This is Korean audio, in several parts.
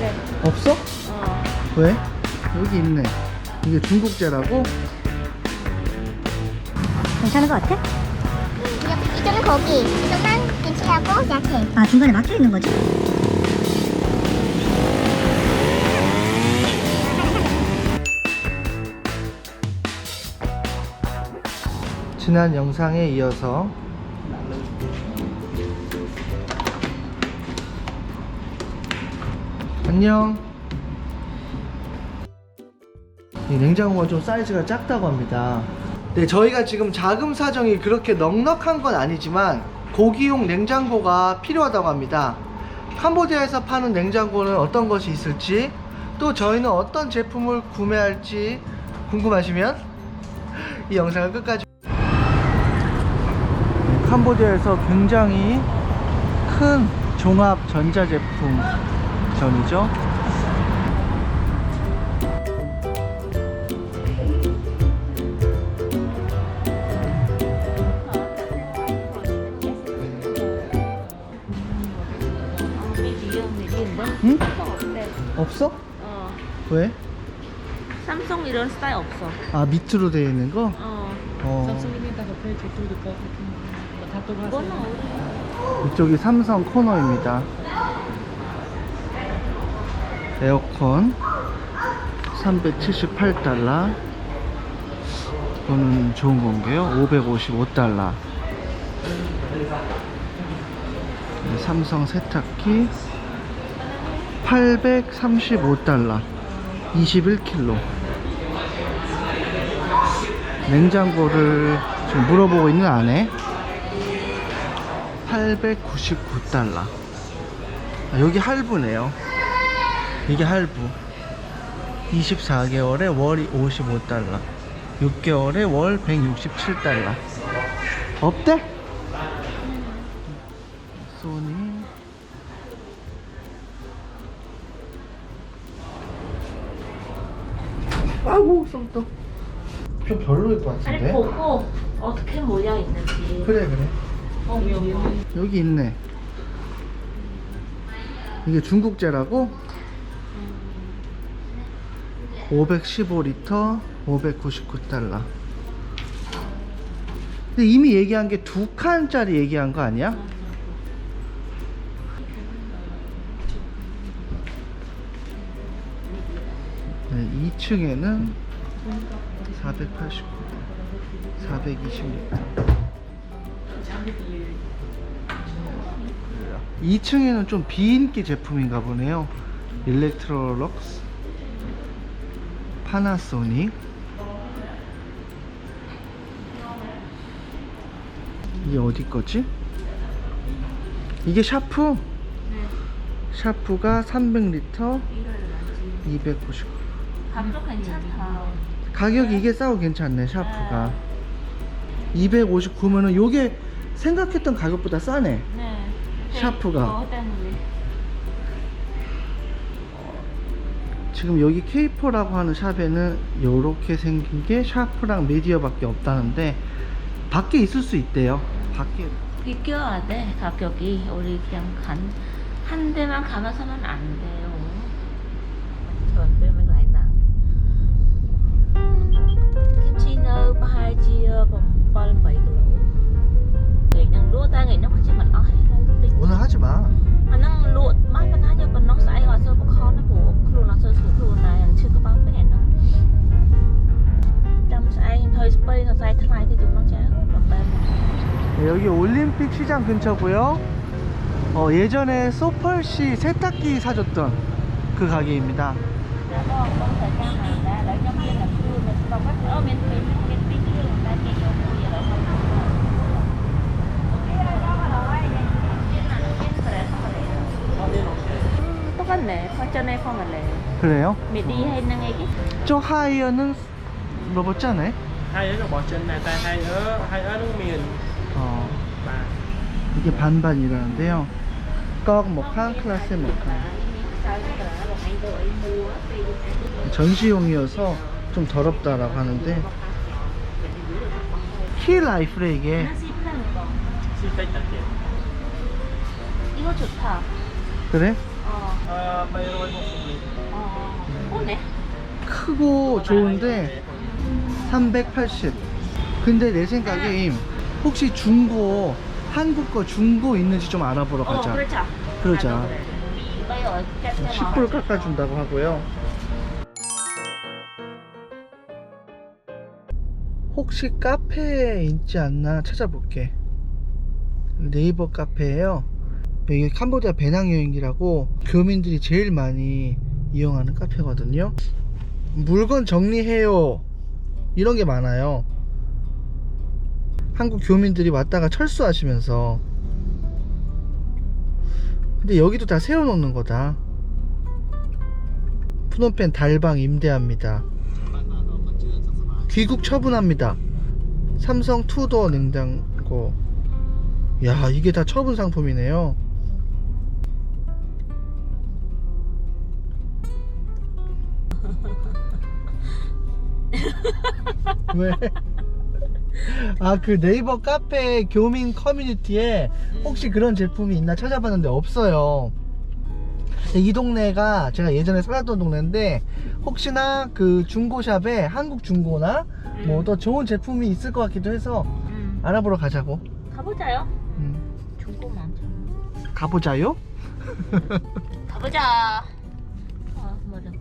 네. 없어? 어. 왜? 여기 있네. 이게 중국제라고? 괜찮은 것 같아? 이- 이쪽은 고기, 이쪽은 김치하고 야채. 아 중간에 막혀 있는 거지? 지난 영상에 이어서 안녕. 이 냉장고가 좀 사이즈가 작다고 합니다. 네 저희가 지금 자금 사정이 그렇게 넉넉한 건 아니지만 고기용 냉장고가 필요하다고 합니다. 캄보디아에서 파는 냉장고는 어떤 것이 있을지 또 저희는 어떤 제품을 구매할지 궁금하시면 이 영상을 끝까지. 캄보디아에서 굉장히 큰 종합 전자제품 전이죠. 응? 없어? 어. 왜? 삼성 이런 스타일 없어. 아 밑으로 되어 있는 거? 어. 어. 이거는 우리 이쪽이 삼성 코너입니다. 에어컨 378달러. 이거는 좋은 건가요? 555달러. 네, 삼성 세탁기 835달러. 21kg. 냉장고를 지금 물어보고 있는 아내. 899달러. 아, 여기 할부네요. 이게 할부. 24개월에 월이 55달러. 6개월에 월 167달러. 어때? 소니. 아이고, 썸떡. 좀 별로일 것 아니 같은데? 보고 어떻게 모양 있는지. 그래, 그래. 어, 여기. 여기 있네. 이게 중국제라고? 515리터 599달러. 근데 이미 얘기한 게 두 칸짜리 얘기한 거 아니야? 네, 2층에는 489, 420리터. 2층에는 좀 비인기 제품인가 보네요. 일렉트로럭스, 파나소닉. 이게 어디 거지? 이게 샤프? 샤프가 300리터 299. 가격 괜찮다. 가격이 이게 싸고 괜찮네, 샤프가. 259면은 요게 생각했던 가격보다 싸네. 네. 샤프가. 어, 지금 여기 K4라고 하는 샵에는 요렇게 생긴 게 샤프랑 미디어밖에 없다는데 밖에 있을 수 있대요. 밖에 비교해야 돼 가격이 우리 그냥 간, 한 대만 가면서는 안 돼요. 오늘 하지 마. 여기 올림픽 시장 근처고요. 어, 예전에 소펄씨 세탁기 사줬던 그 가게입니다. 똑같네. 그래요? 미디 저 하이어는 로봇 잖아요? hai ở bò trên này tay hai ở hai ở nước miền 어, và 이게 반반이라는데요. 꺽 모카, 클라스 모카. 전시용이어서 좀 더럽다라고 하는데 키 라이프래 이게 이거 좋다. 그래? 어. Ah. 어, 오네. 크고 좋은데 380. 근데 내 생각에 혹시 중고 한국 거 중고 있는지 좀 알아보러 어, 가자. 그렇죠. 그러자. 이거요. 10불 깎아준다고 하고요. 혹시 카페에 있지 않나 찾아볼게. 네이버 카페예요. 여기 캄보디아 배낭여행이라고 교민들이 제일 많이 이용하는 카페거든요. 물건 정리해요. 이런 게 많아요. 한국 교민들이 왔다가 철수하시면서 근데 여기도 다 세워놓는 거다. 푸놈펜 달방 임대합니다. 귀국 처분합니다. 삼성 투도 냉장고. 야, 이게 다 처분 상품이네요. 왜? 아, 그 네이버 카페 교민 커뮤니티에 혹시 그런 제품이 있나 찾아봤는데 없어요. 이 동네가 제가 예전에 살았던 동네인데 혹시나 그 중고샵에 한국 중고나 뭐더 좋은 제품이 있을 것 같기도 해서 음. 알아보러 가자고. 가보자요. 음, 중고 많잖아. 가보자요. 가보자. 아, 머리 아파.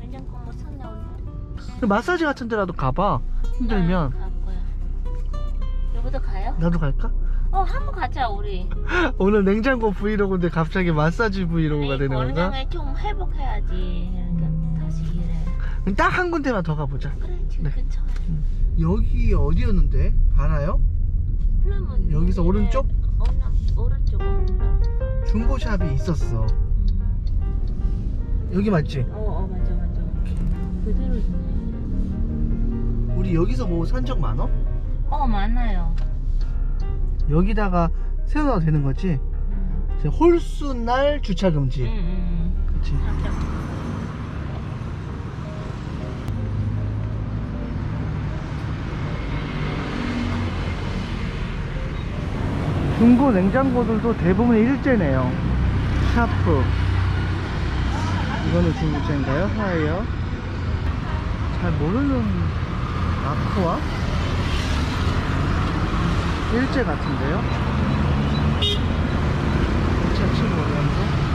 냉장고 뭐 샀냐 오늘? 마사지 같은 데라도 가봐. 힘들면 갈? 나도 갈까? 어, 한번 가자 우리. 오늘 냉장고 브이로그인데 갑자기 마사지 브이로그가 되는 건가? 건강에 좀 회복해야지. 그러니까 음. 다시 일해. 딱 한 군데만 더 가보자. 그래 지금 네. 근처에. 여기 어디였는데? 알아요? 그러면 여기서 오른쪽? 오른- 오른쪽 오른쪽. 중고샵이 있었어. 음. 여기 맞지? 어, 어 맞아 맞아. 그대로 있네. 우리 여기서 뭐 산적 많어? 어 많아요. 여기다가 세워놔도 되는 거지? 음. 이제 홀수 날 주차 금지. 음, 음. 그치? 합격. 중고 냉장고들도 대부분 일제네요. 샤프. 이거는 중고차인가요? 하이어. 잘 모르는 아쿠아? 일제 같은데요? 2015년도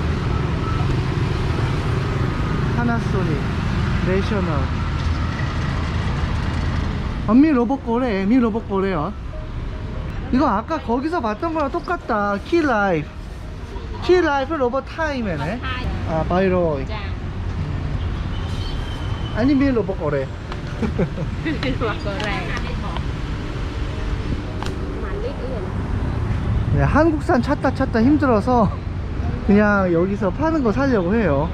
하나소닉 내셔널. 언미 로봇 거래 미 로봇 거래요. 이거 아까 거기서 봤던 거랑 똑같다. 키 라이프 키 라이프 로봇 타임이네 아 바이로 자. 아니 미 로봇 거래 네, 한국산 찾다 찾다 힘들어서 그냥 여기서 파는 거 사려고 해요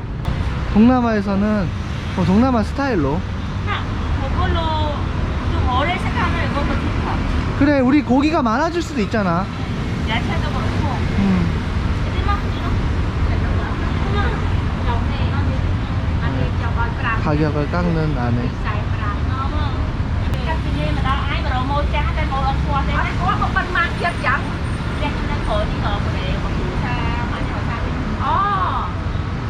동남아에서는 뭐 동남아 스타일로 저걸로 좀 오래 생각하면 이것도 좋다. 그래 우리 고기가 많아질 수도 있잖아 야채도 그렇고. 음. 가격을 깎는 안에 Chắc tự nhiên mà đâu ai mà đồ mua cha tay mua ông qua đây có có bên mang chết chẳng chắc nó khỏi đi ngờ mà để mà chủ xa mà nhỏ xa ồ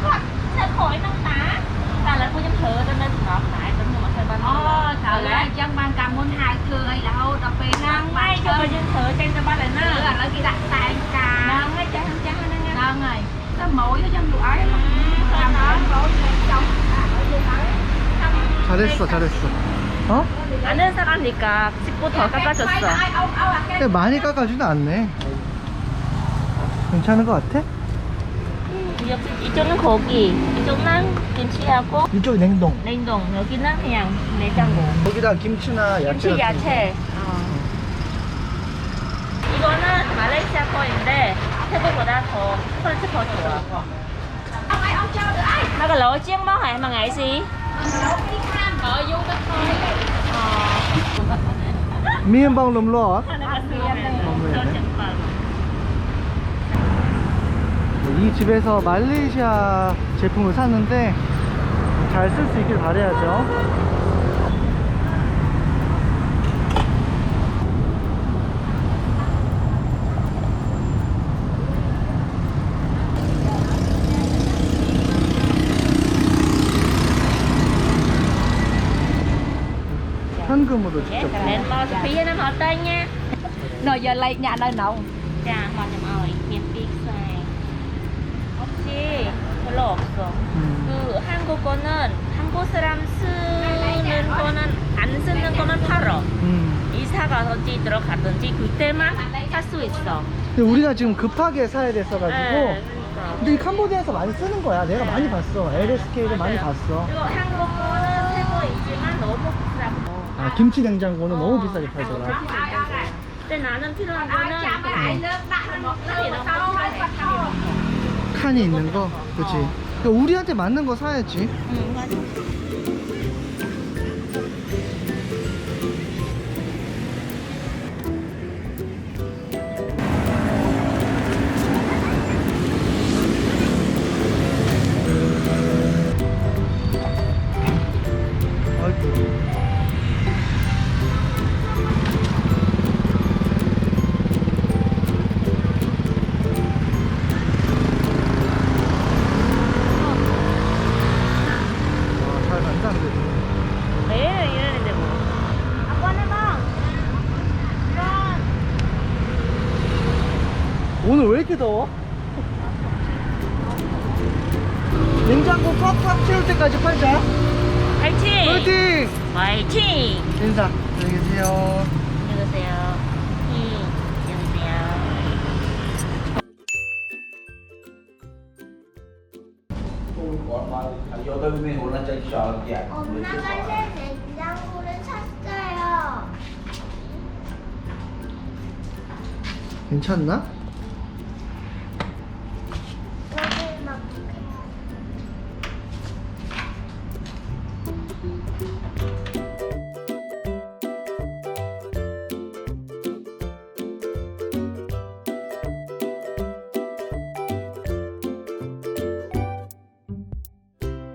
có nó khỏi nó tá ta là cô dám thử cho nên ngọt lại tính mà thôi ban ồ thử lại dân ban cầm môn hai cười hay là đâu đọc về năng ngay cho cô dám thử trên cho ba lại nữa nữa là nó kia đặt tay cà năng ngay chắc chắc nó nghe năng rồi cái mũi nó trong vụ ấy mà làm đó. đó rồi trong 잘했어 잘했어 어? 아는 사람이니까 10부 더 깎아줬어 근데 많이 깎아주진 않네 괜찮은 것 같아? 여기 이쪽은 고기 이쪽은 김치하고 이쪽 냉동. 냉동. 여기는 그냥 내장고. 거기다 김치나 야채 김치 같은. 야채. 이거는 말레이시아 거인데 태국보다 더 퀄리티 더 좋아. nó lỗ chiên bó hả mà ngại gì 이 집에서 말레이시아 제품을 샀는데 잘 쓸 수 있길 바래야죠 현금으로 직접. Em lo phí cho nó hết đấy nha. Rồi giờ lấy nhà đâu nấu. Dạ, bỏ nhầm 별로 없어. 음. 그 한국 거는 한국 사람 쓰는 거는 안 쓰는 거는 팔어. 음. 이사 가든지 들어가든지 그때만 살 수 있어. 근데 우리가 지금 급하게 사야 됐어가지고 네, 그러니까. 근데 이 캄보디아에서 많이 쓰는 거야. 내가 많이 봤어. LSK를 많이 맞아요. 봤어. 그리고 한국 거는 새거이지만 너무 비싸고. 아, 김치 냉장고는 너무 어, 비싸게 팔더라 근데 나는 필요한 거는 이런 거 sau 필요해 hay 칸이 있는 거? 그치? 어. 우리한테 맞는 거 사야지. 응 맞아 팍 채울 때까지 팔자. 파이팅! 화이팅! 파이팅! 인사. 안녕히 계세요. 안녕히 계세요. 히, 안녕히 계세요. 여덟 명이 올라짜기 시작할게. 아, 예. 엄마가 네, 새 냉장고를 샀어요. 괜찮나?